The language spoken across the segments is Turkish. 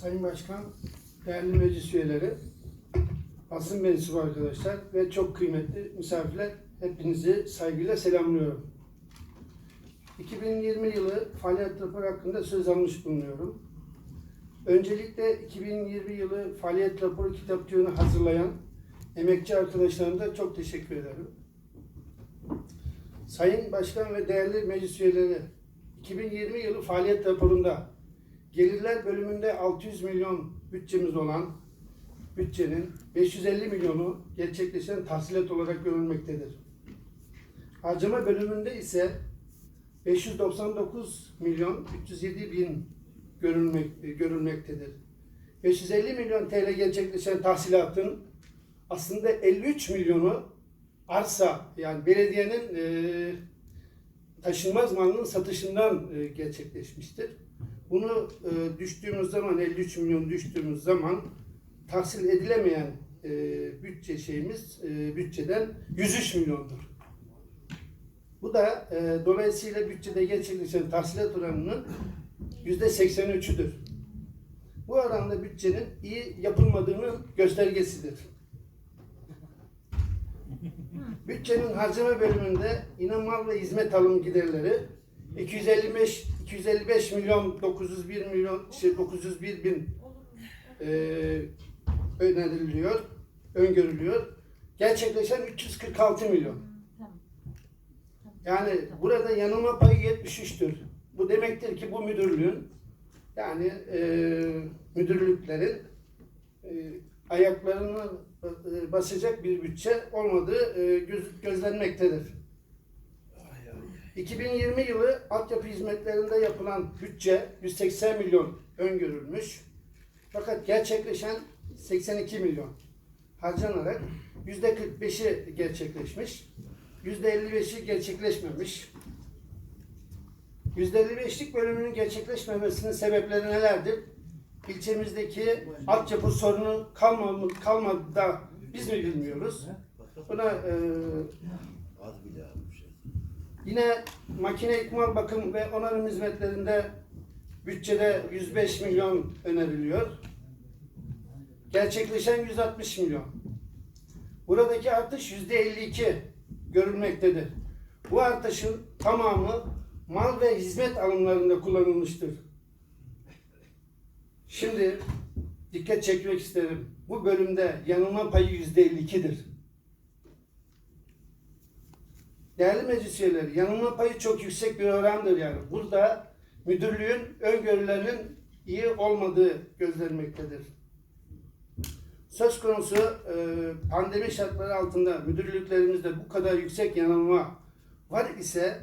Sayın Başkan, değerli meclis üyeleri, basın mensubu arkadaşlar ve çok kıymetli misafirler, hepinizi saygıyla selamlıyorum. 2020 yılı faaliyet raporu hakkında söz almış bulunuyorum. Öncelikle 2020 yılı faaliyet raporu kitapçığını hazırlayan emekçi arkadaşlarımıza çok teşekkür ederim. Sayın Başkan ve değerli meclis üyeleri, 2020 yılı faaliyet raporunda gelirler bölümünde 600 milyon bütçemiz olan bütçenin 550 milyonu gerçekleşen tahsilat olarak görülmektedir. Harcama bölümünde ise 599 milyon 307 bin görülmek, görülmektedir. 550 milyon TL gerçekleşen tahsilatın aslında 53 milyonu arsa yani belediyenin e, taşınmaz malının satışından e, gerçekleşmiştir. Bunu e, düştüğümüz zaman 53 milyon düştüğümüz zaman tahsil edilemeyen e, bütçe şeyimiz e, bütçeden 103 milyondur. Bu da e, dolayısıyla bütçede gerçekleşen tahsilat oranının yüzde 83'üdür. Bu oranda bütçenin iyi yapılmadığının göstergesidir. Bütçenin harcama bölümünde inanmal ve hizmet alım giderleri 255 255 milyon 901 milyon şey 901 bin e, öneriliyor, öngörülüyor. Gerçekleşen 346 milyon. Yani burada yanılma payı 73'tür. Bu demektir ki bu müdürlüğün yani e, müdürlüklerin e, ayaklarını e, basacak bir bütçe olmadığı e, göz, gözlenmektedir. 2020 yılı altyapı hizmetlerinde yapılan bütçe 180 milyon öngörülmüş. Fakat gerçekleşen 82 milyon harcanarak yüzde 45'i gerçekleşmiş. Yüzde 55'i gerçekleşmemiş. Yüzde 55'lik bölümünün gerçekleşmemesinin sebepleri nelerdir? İlçemizdeki altyapı sorunu kalmadı, kalmadı da biz mi bilmiyoruz? Buna e. Yine makine ikmal bakım ve onarım hizmetlerinde bütçede 105 milyon öneriliyor. Gerçekleşen 160 milyon. Buradaki artış yüzde 52 görülmektedir. Bu artışın tamamı mal ve hizmet alımlarında kullanılmıştır. Şimdi dikkat çekmek isterim. Bu bölümde yanılma payı yüzde 52'dir. Değerli meclis üyeleri, yanılma payı çok yüksek bir orandır yani. Burada müdürlüğün öngörülerinin iyi olmadığı gözlenmektedir. Söz konusu e, pandemi şartları altında müdürlüklerimizde bu kadar yüksek yanılma var ise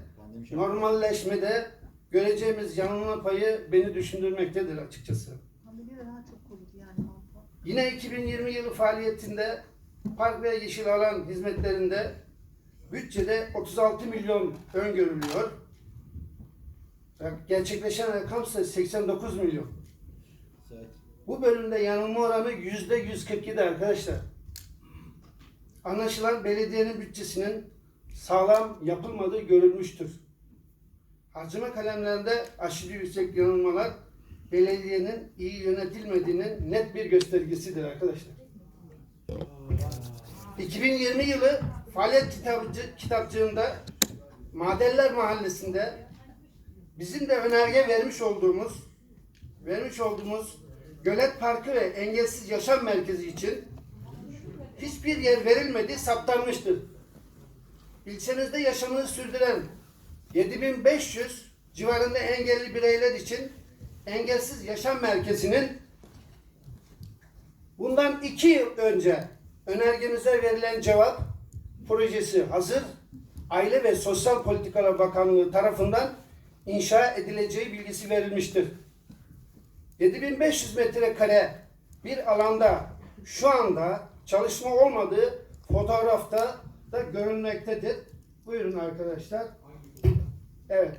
normalleşmede göreceğimiz yanılma payı beni düşündürmektedir açıkçası. Pandemi daha çok koydu yani. Yine 2020 yılı faaliyetinde park ve yeşil alan hizmetlerinde bütçede 36 milyon öngörülüyor. Gerçekleşen rakam ise 89 milyon. Saat. Bu bölümde yanılma oranı yüzde 147 arkadaşlar. Anlaşılan belediyenin bütçesinin sağlam yapılmadığı görülmüştür. Harcama kalemlerinde aşırı yüksek yanılmalar belediyenin iyi yönetilmediğinin net bir göstergesidir arkadaşlar. 2020 yılı faaliyet kitabıcı, kitapçığında Madenler Mahallesi'nde bizim de önerge vermiş olduğumuz vermiş olduğumuz Gölet Parkı ve Engelsiz Yaşam Merkezi için hiçbir yer verilmediği saptanmıştır. İlçemizde yaşamını sürdüren 7500 civarında engelli bireyler için Engelsiz Yaşam Merkezi'nin bundan iki yıl önce önergemize verilen cevap projesi hazır. Aile ve Sosyal Politikalar Bakanlığı tarafından inşa edileceği bilgisi verilmiştir. 7500 metrekare bir alanda şu anda çalışma olmadığı fotoğrafta da görülmektedir. Buyurun arkadaşlar. Evet.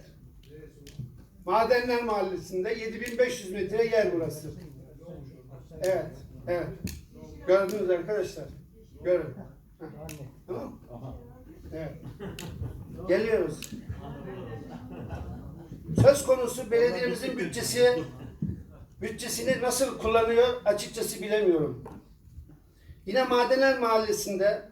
Madenler Mahallesi'nde 7500 metre yer burası. Evet. Evet. Gördünüz arkadaşlar. Görün. Tamam. Geliyoruz. Söz konusu belediyemizin bütçesi bütçesini nasıl kullanıyor açıkçası bilemiyorum. Yine Madenler Mahallesi'nde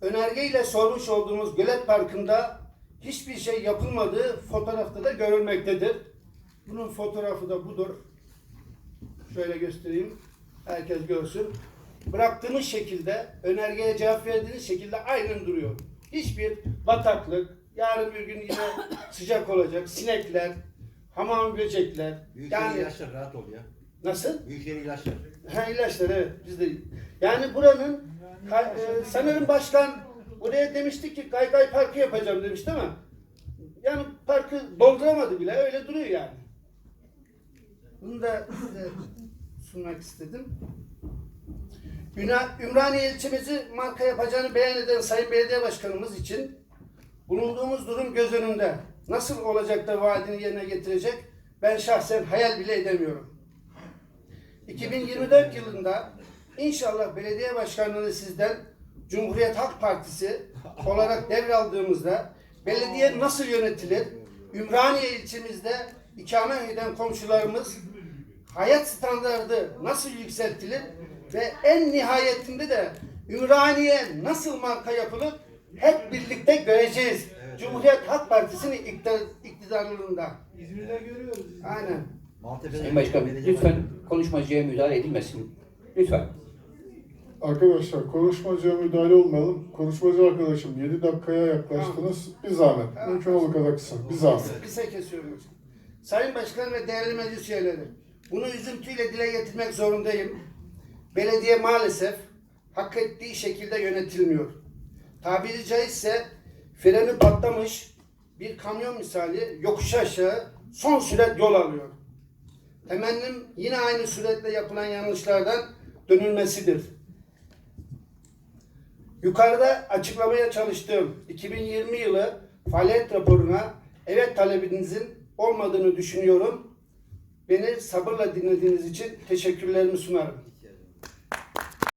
önergeyle sormuş olduğumuz Gölet Parkı'nda hiçbir şey yapılmadığı fotoğrafta da görülmektedir. Bunun fotoğrafı da budur. Şöyle göstereyim. Herkes görsün. Bıraktığımız şekilde, önergeye cevap verdiğiniz şekilde aynen duruyor. Hiçbir bataklık, yarın bir gün yine sıcak olacak, sinekler, hamam böcekler. Büyükşehir Yani ilaçlar rahat ol ya. nasıl? Büyükşehir ilaçlar. Ha ilaçlar evet biz de. Yani buranın e, sanırım başkan buraya demişti ki Kaykay Parkı yapacağım demişti ama yani parkı dolduramadı bile öyle duruyor yani. Bunu da size sunmak istedim. Ümraniye ilçemizi marka yapacağını beyan eden Sayın Belediye Başkanımız için bulunduğumuz durum göz önünde. Nasıl olacak da vaadini yerine getirecek ben şahsen hayal bile edemiyorum. 2024 yılında inşallah belediye başkanlığını sizden Cumhuriyet Halk Partisi olarak devraldığımızda belediye nasıl yönetilir? Ümraniye ilçemizde ikamet eden komşularımız hayat standardı nasıl yükseltilir ve en nihayetinde de Ümraniye nasıl marka yapılır hep birlikte göreceğiz. Cumhuriyet Halk Partisi'nin iktidar, iktidarlığında. İzmir'de görüyoruz. Aynen. Maltepe'de Sayın Başkan belediye lütfen konuşmacıya müdahale edilmesin. Lütfen. Arkadaşlar konuşmacıya müdahale olmayalım. Konuşmacı arkadaşım 7 dakikaya yaklaştınız. Bir zahmet. Tamam. Mümkün olduğu kadar kısa. Bir zahmet. Kısa kesiyorum. hocam. Sayın Başkan ve değerli meclis üyeleri, bunu üzüntüyle dile getirmek zorundayım. Belediye maalesef hak ettiği şekilde yönetilmiyor. Tabiri caizse freni patlamış bir kamyon misali yokuş aşağı son sürat yol alıyor. Temennim yine aynı süretle yapılan yanlışlardan dönülmesidir. Yukarıda açıklamaya çalıştığım 2020 yılı faaliyet raporuna evet talebinizin olmadığını düşünüyorum. Beni sabırla dinlediğiniz için teşekkürlerimi sunarım.